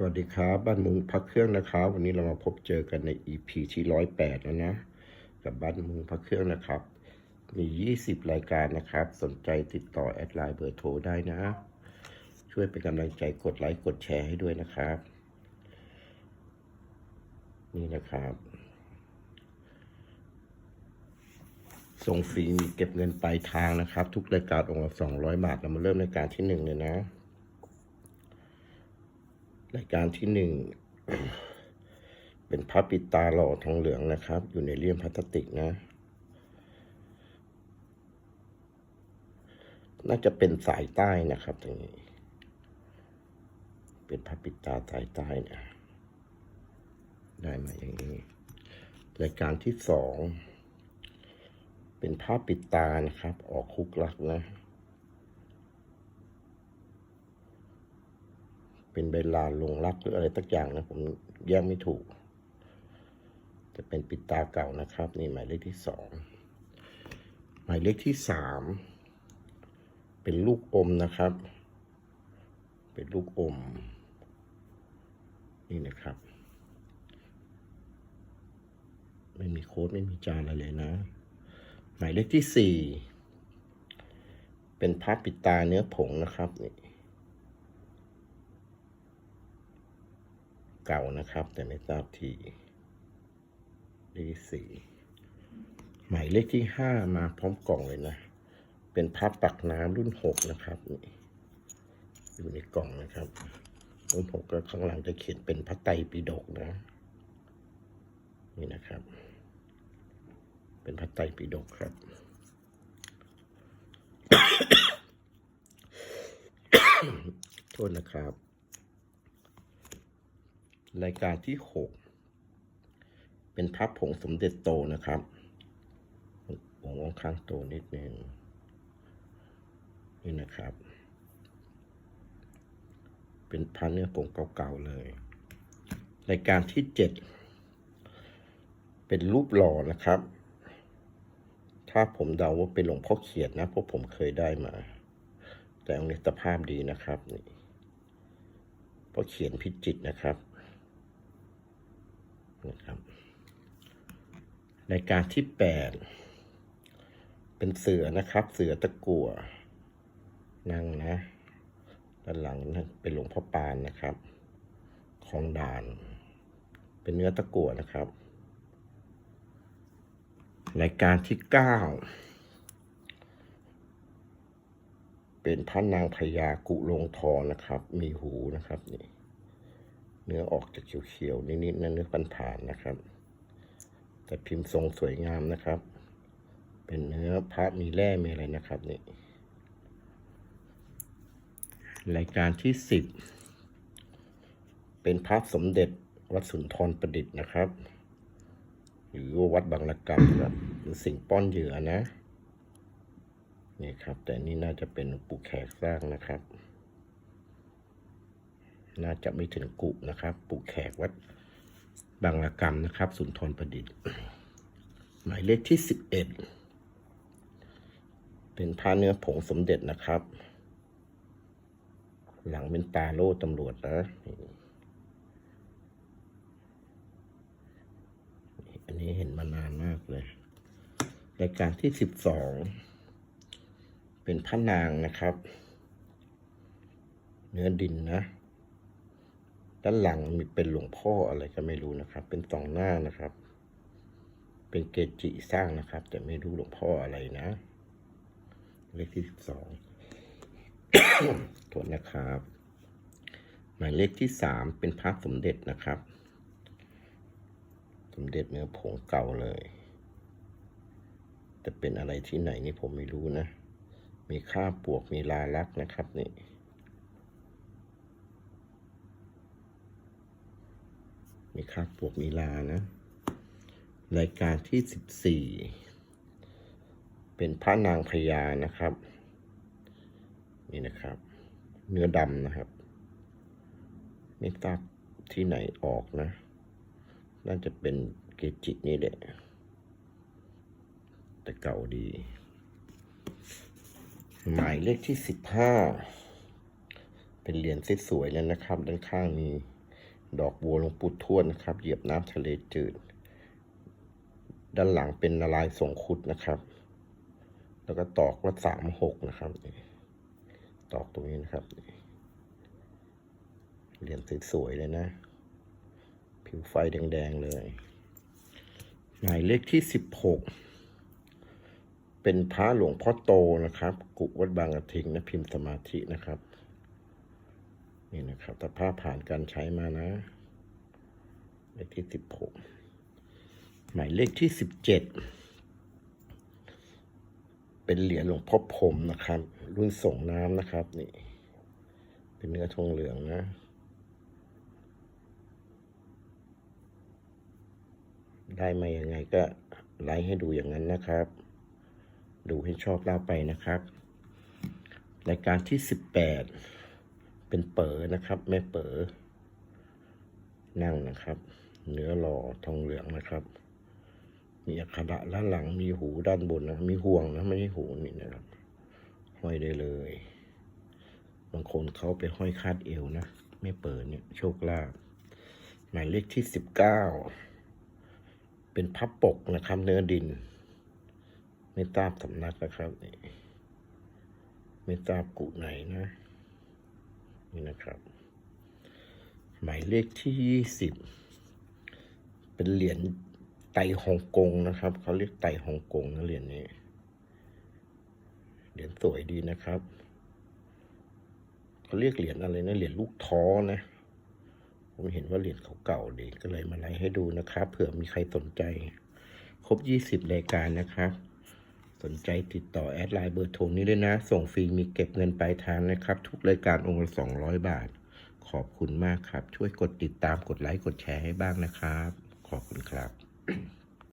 สวัสดีครับบ้านมุงพักเครื่องนะครับ วันนี้เรามาพบเจอกันใน EP ที่ร้อยแปดแล้วนะ กับบ้านมุงพักเครื่องนะครับ มี 20 รายการนะครับ สนใจติดต่อแอดไลน์เบอร์โทรได้นะ ช่วยเป็นกำลังใจกดไลค์กดแชร์ให้ด้วยนะครับ นี่นะครับ ส่งฟรีมีเก็บเงินปลายทางนะครับ ทุกรายการองค์ละ200 บาทเรามาเริ่มรายการที่หนึ่งเลยนะ รายการที่หนึ่งเป็นพระปิดตาหล่อทองเหลืองนะครับ อยู่ในเลี่ยมพลาสติกนะ น่าจะเป็นสายใต้นะครับตรงนี้ เป็นพระปิดตาสายใต้นะ ได้มาอย่างนี้ รายการที่สอง เป็นผ้าปิดตานะครับ ออกคุกลักนะ เป็นเวลาลงรักหรืออะไรตักอย่างนะผมแยกไม่ถูก จะเป็นปิดตาเก่านะครับ นี่หมายเลขที่สองหมายเลขที่สามเป็นลูกอมนะครับ เป็นลูกอม นี่นะครับ ไม่มีโค้ดไม่มีจานอะไรเลยนะ หมายเลขที่สี่เป็นพับปิดตาเนื้อผงนะครับนี่ เก่านะครับ แต่ไม่ทราบทีเลขที่สี่หมายเลขที่ห้ามาพร้อมกล่องเลยนะ เป็นพับปักน้ำรุ่นหกนะครับนี่อยู่ในกล่องนะครับ รุ่นหกก็ข้างหลังจะเขียนเป็นพระไตรปิฎกนะ นี่นะครับ เป็นพระไตรปิฎกครับโทษนะครับ รายการที่หกเป็นพับผงสมเด็จโตนะครับผงองข้างโตนิดนึงนี่นะครับ เป็นพันเนื้อผงเก่าๆเลย รายการที่เจ็ดเป็นรูปหล่อนะครับ ถ้าผมเดาว่าเป็นหลวงพ่อเขียนนะเพราะผมเคยได้มา แต่องค์นี้สภาพดีนะครับนี่พ่อเขียนพิจิตนะครับ นะครับรายการที่แปดเป็นเสือนะครับ เสือตะกั่วนั่งนะด้านหลังนะเป็นหลวงพ่อปานนะครับของดาน เป็นเนื้อตะกั่วนะครับรายการที่เก้าเป็นพระนางพญากุลงทองนะครับ มีหูนะครับนี่ เนื้อออกจากเขียวๆนิดๆนั่นเนื้อปันผ่านนะครับ แต่พิมพ์ทรงสวยงามนะครับ เป็นเนื้อพระมีแร่มีอะไรนะครับนี่รายการที่สิบเป็นพระสมเด็จวัดสุนทรประดิษฐ์นะครับ หรือว่าวัดบางระกำครับหรือสิ่งป้อนเหยื่อนะนี่ครับ แต่นี่น่าจะเป็นปู่แขกสร้างนะครับ น่าจะไม่ถึงกุนะครับ ปู่แขกวัดบางระกำนะครับ สุนทรประดิษฐ์ หมายเลขที่สิบเอ็ดเป็นผ้าเนื้อผงสมเด็จนะครับ หลังเป็นตาโล่ตำรวจนะ อันนี้เห็นมานานมากเลยรายการที่สิบสองเป็นพระนางนะครับ เนื้อดินนะ ด้านหลังมีเป็นหลวงพ่ออะไรก็ไม่รู้นะครับ เป็นสองหน้านะครับ เป็นเกจิสร้างนะครับ แต่ไม่รู้หลวงพ่ออะไรนะ เลขที่สิบสองโทษนะครับ หมายเลขที่สามเป็นพระสมเด็จนะครับ สมเด็จเนื้อผงเก่าเลยแต่เป็นอะไรที่ไหนนี่ผมไม่รู้นะ มีค่าปวกมีลาลักษณ์นะครับนี่ มีค่าปวกมีลานะ รายการที่สิบสี่เป็นพระนางพญานะครับ นี่นะครับ เนื้อดำนะครับ ไม่ทราบที่ไหนออกนะ น่าจะเป็นเกจินี่แหละ แต่เก่าดี หมายเลขที่สิบห้าเป็นเหรียญสวยๆแล้วนะครับ ด้านข้างมี ดอกบัวหลวงปู่ทวดนะครับ เหยียบน้ำทะเลจืด ด้านหลังเป็นนารายณ์ทรงคุดนะครับ แล้วก็ตอกว่าสามหกนะครับ ตอกตรงนี้นะครับเหรียญสวยๆเลยนะ ผิวไฟแดงๆเลย หมายเลขที่สิบหกเป็นพระหลวงพ่อโตนะครับ กุวัดบางกระทิงนะพิมพ์สมาธินะครับ นี่นะครับแต่ผ้าผ่านการใช้มานะเลขที่สิบหกหมายเลขที่สิบเจ็ดเป็นเหรียญหลวงพ่อพรหมนะครับ รุ่นส่งน้ำนะครับ นี่ เป็นเนื้อทองเหลืองนะได้มายังไงก็ไลค์ให้ดูอย่างนั้นนะครับ ดูให้ชอบเล่าไปนะครับ รายการที่สิบแปด เป็นเป๋อนะครับ แม่เป๋อนั่งนะครับ เนื้อหล่อทองเหลืองนะครับ มีอักขระด้านหลังมีหูด้านบนนะมีห่วงนะไม่ใช่หูนี่นะครับ ห้อยได้เลย บางคนเขาไปห้อยคาดเอวนะแม่เป๋อเนี่ยโชคลาภหมายเลขที่สิบเก้าเป็นพับปกนะครับเนื้อดิน ไม่ทราบสำนักนะครับนี่ไม่ทราบกุไหนนะ นี่นะครับ หมายเลขที่ยี่สิบเป็นเหรียญไต่ฮ่องกงนะครับ เขาเรียกไต่ฮ่องกงนะเหรียญนี้ เหรียญสวยดีนะครับเขาเรียกเหรียญอะไรนะเหรียญลูกท้อนะผมเห็นว่าเหรียญเขาเก่าดีก็เลยมาไลฟ์ให้ดูนะครับเผื่อมีใครสนใจ ครบ20รายการนะครับ สนใจติดต่อแอดไลน์เบอร์โทรนี้เลยนะ ส่งฟรีมีเก็บเงินปลายทางนะครับ ทุกรายการองค์ละ200 บาท ขอบคุณมากครับ ช่วยกดติดตามกดไลค์กดแชร์ให้บ้างนะครับ ขอบคุณครับ